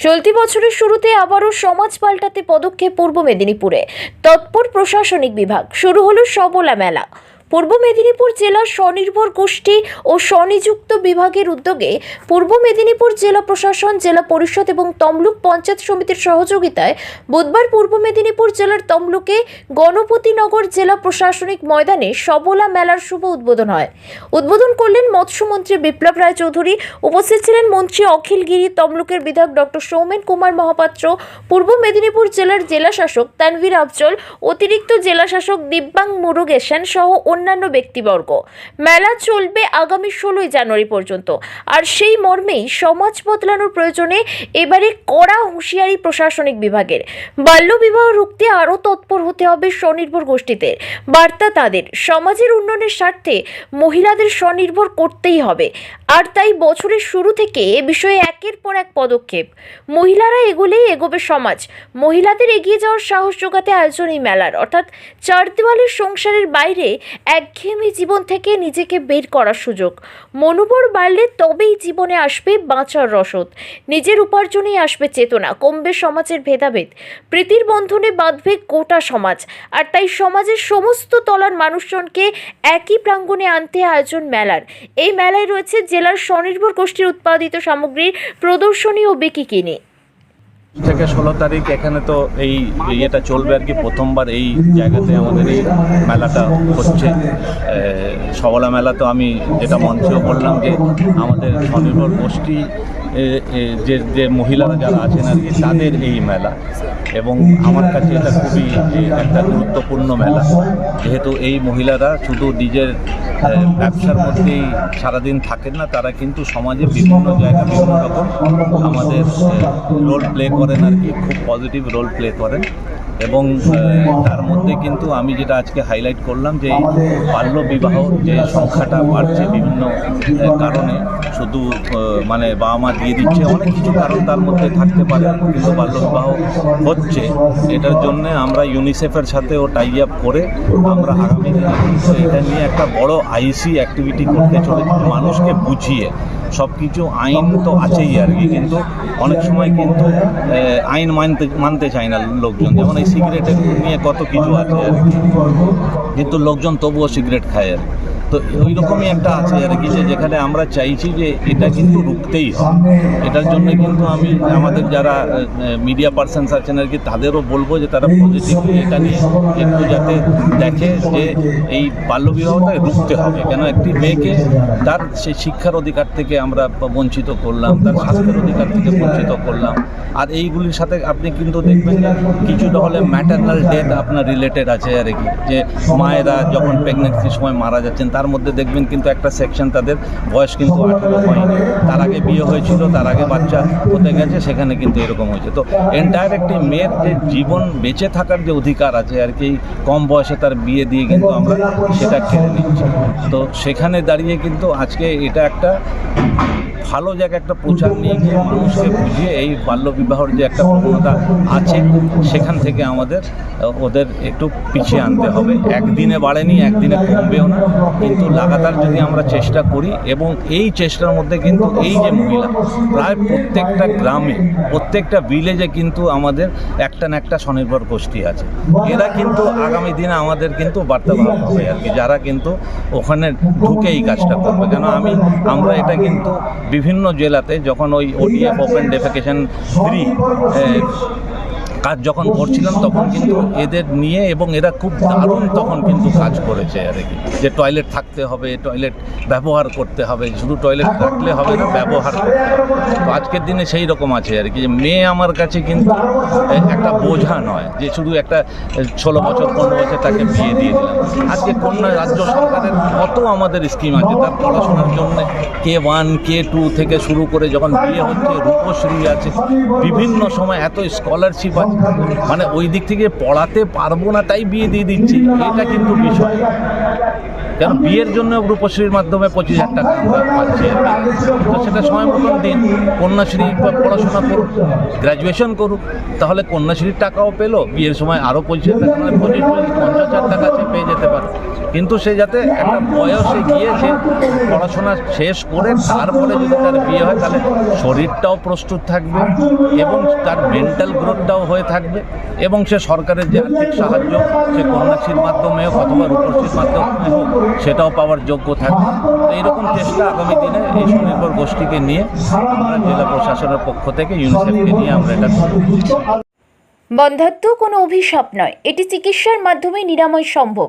চলতি বছরের শুরুতে আবারও সমাজ পাল্টাতে পদক্ষেপ পূর্ব মেদিনীপুরে। তৎপর প্রশাসনিক বিভাগ, শুরু হলো সবলা মেলা। পূর্ব মেদিনীপুর জেলার স্বনির্ভর গোষ্ঠী ও স্বনিযুক্ত বিভাগের উদ্যোগে পূর্ব মেদিনীপুর জেলা প্রশাসন, জেলা পরিষদ এবং তমলুক পঞ্চায়েত সমিতির সহযোগিতায় বুধবার পূর্ব মেদিনীপুর জেলার তমলুকে গণপতিনগর জেলা প্রশাসনিক ময়দানে সবলা মেলার শুভ উদ্বোধন হয়। উদ্বোধন করলেন মৎস্যমন্ত্রী বিপ্লব রায় চৌধুরী উপস্থিত ছিলেন মন্ত্রী অখিল গিরি, তমলুকের বিধায়ক ডক্টর সৌমেন কুমার মহাপাত্র, পূর্ব মেদিনীপুর জেলার জেলা শাসক তানভীর আফজল, অতিরিক্ত জেলা শাসক দিব্যাং মুরুগেশন সহ অন্যান্য ব্যক্তিবর্গ। মেলা চলবে আগামী ষোলোই জানুয়ারি পর্যন্ত। আর সেই মর্মেই সমাজ বদলানোর প্রয়োজনে এবারে কড়া হুঁশিয়ারি প্রশাসনিক বিভাগের। বাল্যবিবাহ রুখতে আরও তৎপর হতে হবে স্বনির্ভর গোষ্ঠীদের বার্তা তাদের, সমাজের উন্নয়নের স্বার্থে মহিলাদের স্বনির্ভর করতেই হবে। আর তাই বছরের শুরু থেকে এ বিষয়ে একের পর এক পদক্ষেপ। মহিলারা এগোলেই এগোবে সমাজ। মহিলাদের এগিয়ে যাওয়ার সাহস যোগাতে আয়োজন এই মেলার। অর্থাৎ চার দেওয়ালের সংসারের বাইরে একঘেয়েমি জীবন থেকে নিজেকে বের করার সুযোগ। মনোবল বাড়লে তবেই জীবনে আসবে বাঁচার রসদ। নিজের উপার্জনেই আসবে চেতনা, কমবে সমাজের ভেদাভেদ। প্রীতির বন্ধনে বাঁধবে গোটা সমাজ। আর তাই সমাজের সমস্ত তলার মানুষজনকে একই প্রাঙ্গণে আনতে আয়োজন মেলার। এই মেলায় রয়েছে জেলার স্বনির্ভর গোষ্ঠীর উৎপাদিত সামগ্রীর প্রদর্শনী ও বিক্রি কিনে। থেকে ষোলো তারিখ এখানে তো এই ইয়েটা চলবে আর কি, প্রথমবার এই জায়গাতে আমাদের এই মেলাটা হচ্ছে। সবলা মেলা তো আমি যেটা মঞ্চেও বললাম যে আমাদের স্বনির্ভর গোষ্ঠী যে যে মহিলারা যারা আছেন আর কি, তাদের এই মেলা। এবং আমার কাছে এটা খুবই একটা গুরুত্বপূর্ণ মেলা। যেহেতু এই মহিলারা শুধু নিজের ব্যবসার মধ্যেই সারাদিন থাকেন না, তারা কিন্তু সমাজে বিভিন্ন জায়গা বিভিন্ন রকম আমাদের রোল প্লে করেন আর কি, খুব পজিটিভ রোল প্লে করেন। এবং তার মধ্যে কিন্তু আমি যেটা আজকে হাইলাইট করলাম যে বাল্য বিবাহ যে সংখ্যাটা বাড়ছে বিভিন্ন কারণে, শুধু মানে বাবা মা দিয়ে দিচ্ছে, অনেক কিছু কারণ তার মধ্যে থাকতে পারে, কিন্তু বাল্য বিবাহ হচ্ছে। এটার জন্য আমরা ইউনিসেফের সাথে ও টাই আপ করে আমরা আগামী দিনে, এটা নিয়ে একটা বড় আইসি অ্যাক্টিভিটি করতে চলেছি, মানুষকে বুঝিয়ে। সব কিছু আইন তো আছেই আর কি, কিন্তু অনেক সময় কিন্তু আইন মানতে মানতে চায় না লোকজন যেমন এই সিগারেটের নিয়ে কত কিছু আছে কিন্তু লোকজন তবুও সিগারেট খায় আর কি। তো ওই রকমই একটা আছে আর কি, যে যেখানে আমরা চাইছি যে এটা কিন্তু রুখতেই হবে এটার জন্য কিন্তু আমি, আমাদের যারা মিডিয়া পার্সনস আছেন আর কি, তাদেরও বলব যে তারা পজিটিভলি এটা নিয়ে একটু যাতে দেখে যে এই বাল্যবিবাহটা রুখতে হবে। কেন একটি মেয়েকে তার সেই শিক্ষার অধিকার থেকে আমরা বঞ্চিত করলাম, তার স্বাস্থ্যের অধিকার থেকে বঞ্চিত করলাম। আর এইগুলির সাথে আপনি কিন্তু দেখবেন যে কিছুটা হলে ম্যাটার্নাল ডেথ আপনার রিলেটেড আছে আর কি, যে মায়েরা যখন প্রেগনেন্সির সময় মারা যাচ্ছেন, তার মধ্যে দেখবেন কিন্তু একটা সেকশন তাদের বয়স কিন্তু আঠেরো হয়নি তার আগে বিয়ে হয়েছিল, তার আগে বাচ্চা হতে গেছে, সেখানে কিন্তু এরকম হয়েছে। তো এন্টায়ার একটি মেয়ের যে জীবন বেঁচে থাকার যে অধিকার আছে আর কি, কম বয়সে তার বিয়ে দিয়ে কিন্তু আমরা সেটা কেড়ে নিচ্ছি। তো সেখানে দাঁড়িয়ে কিন্তু আজকে এটা একটা ভালো জায়গায় একটা প্রচার নিয়ে গিয়ে মানুষকে বুঝিয়ে এই বাল্যবিবাহর যে একটা প্রবণতা আছে, সেখান থেকে আমাদের ওদের একটু পিছিয়ে আনতে হবে। একদিনে বাড়েনি, একদিনে কমবেও না। কিন্তু লাগাতার যদি আমরা চেষ্টা করি, এবং এই চেষ্টার মধ্যে কিন্তু এই যে মহিলা, প্রায় প্রত্যেকটা গ্রামে, প্রত্যেকটা ভিলেজে কিন্তু আমাদের একটা না একটা স্বনির্ভর গোষ্ঠী আছে। এরা কিন্তু আগামী দিনে আমাদের কিন্তু বার্তাবাহক হবে আর কি, যারা কিন্তু ওখানে ঢুকে এই কাজটা করবে। কেন আমি, আমরা এটা কিন্তু বিভিন্ন জেলাতে যখন ওই ওডিএফ ওপেন ডেফিকেশন ফ্রি কাজ যখন করছিলাম তখন কিন্তু এদের নিয়ে এবং এরা খুব দারুণ তখন কিন্তু কাজ করেছে আর কি যে টয়লেট থাকতে হবে টয়লেট ব্যবহার করতে হবে, শুধু টয়লেট রাখলে হবে না, ব্যবহার করতে তো আজকের দিনে সেই রকম আছে আর কি, যে মেয়ে আমার কাছে কিন্তু একটা বোঝা নয়, যে শুধু একটা ষোলো বছর, পনেরো বছর তাকে বিয়ে দিয়ে দিলাম। আজকে কন্যা রাজ্য সরকারের কত আমাদের স্কিম আছে, তার পড়াশোনার জন্য কে ওয়ান কে টু থেকে শুরু করে যখন বিয়ে হচ্ছে, রূপশ্রী আছে, বিভিন্ন সময় এত স্কলারশিপ আছে মানে ওই দিক থেকে পড়াতে পারব না, তাই বিয়ে দিয়ে দিচ্ছি। এটা কিন্তু বিষয়। কারণ বিয়ের জন্য রূপশ্রীর মাধ্যমে পঁচিশ হাজার টাকা পাচ্ছি। তো সেটা সময় মতন দিন। কন্যাশ্রী বা পড়াশোনা করুক গ্র্যাজুয়েশন করুক, তাহলে কন্যাশ্রীর টাকাও পেল। বিয়ের সময় আরও পঁচিশ হাজার টাকা, পঁচিশ পঞ্চাশ হাজার টাকা পেয়ে যেতে পারে। কিন্তু সে যাতে একটা বয়সে গিয়ে সে পড়াশোনা শেষ করে তারপরে যদি তার বিয়ে হয়, তাহলে শরীরটাও প্রস্তুত থাকবে এবং তার মেন্টাল গ্রোথটাও হয়ে থাকবে এবং সে সরকারের যে আর্থিক সাহায্য, সে কন্যাশ্রীর মাধ্যমে হোক অথবা রূপশ্রীর মাধ্যমে হোক, সেটাও পাওয়ার যোগ্য থাকবে। তো এইরকম চেষ্টা আগামী দিনে এই স্বনির্ভর গোষ্ঠীকে নিয়ে আমরা জেলা প্রশাসনের পক্ষ থেকে ইউনিসেফকে নিয়ে আমরা এটা। বন্ধাত্ম কোনো অভিশাপ নয়। এটি চিকিৎসার মাধ্যমে নিরাময় সম্ভব।